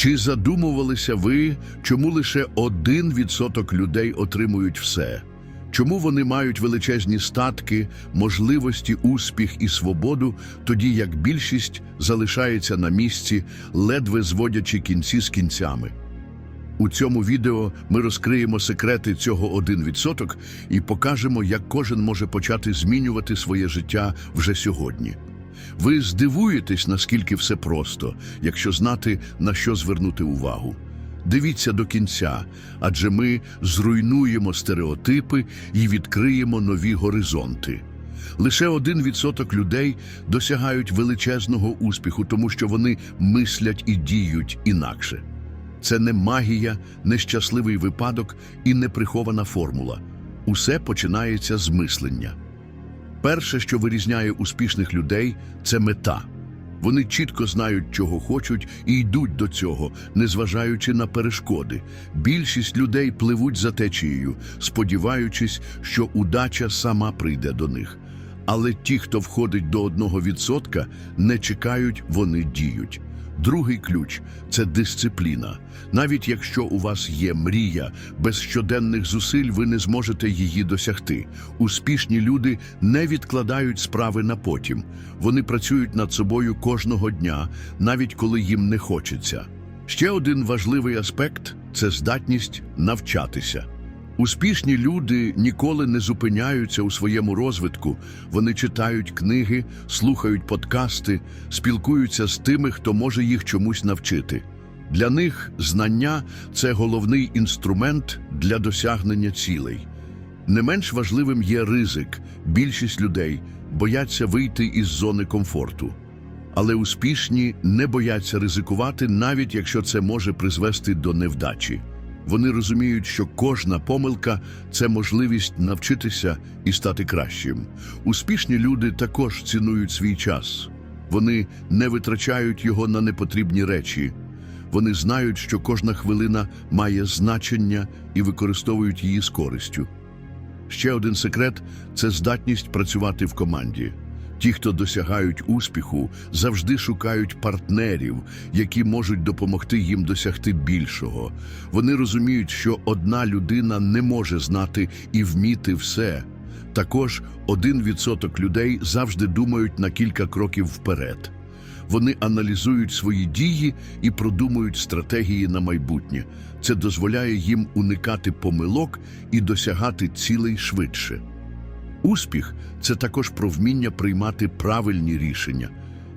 Чи задумувалися ви, чому лише один відсоток людей отримують все? Чому вони мають величезні статки, можливості, успіх і свободу, тоді як більшість залишається на місці, ледве зводячи кінці з кінцями? У цьому відео ми розкриємо секрети цього 1% і покажемо, як кожен може почати змінювати своє життя вже сьогодні. Ви здивуєтесь, наскільки все просто, якщо знати, на що звернути увагу. Дивіться до кінця, адже ми зруйнуємо стереотипи і відкриємо нові горизонти. Лише один відсоток людей досягають величезного успіху, тому що вони мислять і діють інакше. Це не магія, не щасливий випадок і не прихована формула. Усе починається з мислення. Перше, що вирізняє успішних людей, це мета. Вони чітко знають, чого хочуть, і йдуть до цього, незважаючи на перешкоди. Більшість людей пливуть за течією, сподіваючись, що удача сама прийде до них. Але ті, хто входить до одного відсотка, не чекають, вони діють. Другий ключ це дисципліна. Навіть якщо у вас є мрія, без щоденних зусиль ви не зможете її досягти. Успішні люди не відкладають справи на потім. Вони працюють над собою кожного дня, навіть коли їм не хочеться. Ще один важливий аспект це здатність навчатися. Успішні люди ніколи не зупиняються у своєму розвитку. Вони читають книги, слухають подкасти, спілкуються з тими, хто може їх чомусь навчити. Для них знання це головний інструмент для досягнення цілей. Не менш важливим є ризик. Більшість людей бояться вийти із зони комфорту. Але успішні не бояться ризикувати, навіть якщо це може призвести до невдачі. Вони розуміють, що кожна помилка це можливість навчитися і стати кращим. Успішні люди також цінують свій час. Вони не витрачають його на непотрібні речі. Вони знають, що кожна хвилина має значення і використовують її з користю. Ще один секрет це здатність працювати в команді. Ті, хто досягають успіху, завжди шукають партнерів, які можуть допомогти їм досягти більшого. Вони розуміють, що одна людина не може знати і вміти все. Також один відсоток людей завжди думають на кілька кроків вперед. Вони аналізують свої дії і продумують стратегії на майбутнє. Це дозволяє їм уникати помилок і досягати цілей швидше. Успіх це також про вміння приймати правильні рішення.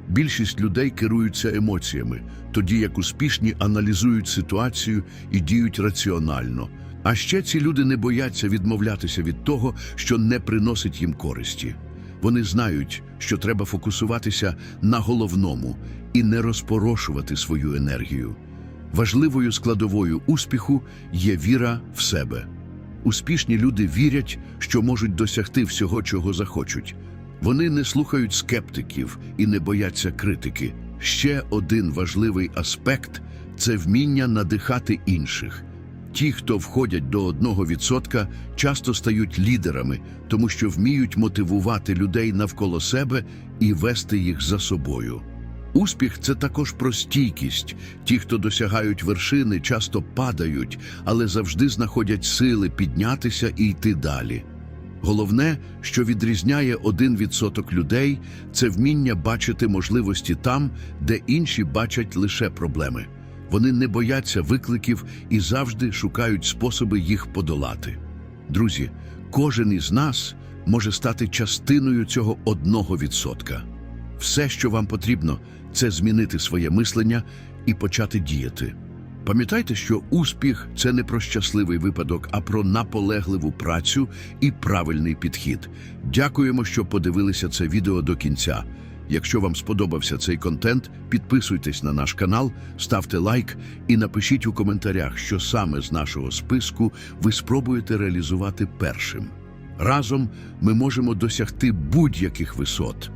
Більшість людей керуються емоціями, тоді як успішні аналізують ситуацію і діють раціонально. А ще ці люди не бояться відмовлятися від того, що не приносить їм користі. Вони знають, що треба фокусуватися на головному і не розпорошувати свою енергію. Важливою складовою успіху є віра в себе. Успішні люди вірять, що можуть досягти всього, чого захочуть. Вони не слухають скептиків і не бояться критики. Ще один важливий аспект це вміння надихати інших. Ті, хто входять до одного відсотка, часто стають лідерами, тому що вміють мотивувати людей навколо себе і вести їх за собою. Успіх це також про стійкість. Ті, хто досягають вершини, часто падають, але завжди знаходять сили піднятися і йти далі. Головне, що відрізняє один відсоток людей, це вміння бачити можливості там, де інші бачать лише проблеми. Вони не бояться викликів і завжди шукають способи їх подолати. Друзі, кожен із нас може стати частиною цього одного відсотка. Все, що вам потрібно, це змінити своє мислення і почати діяти. Пам'ятайте, що успіх це не про щасливий випадок, а про наполегливу працю і правильний підхід. Дякуємо, що подивилися це відео до кінця. Якщо вам сподобався цей контент, підписуйтесь на наш канал, ставте лайк і напишіть у коментарях, що саме з нашого списку ви спробуєте реалізувати першим. Разом ми можемо досягти будь-яких висот.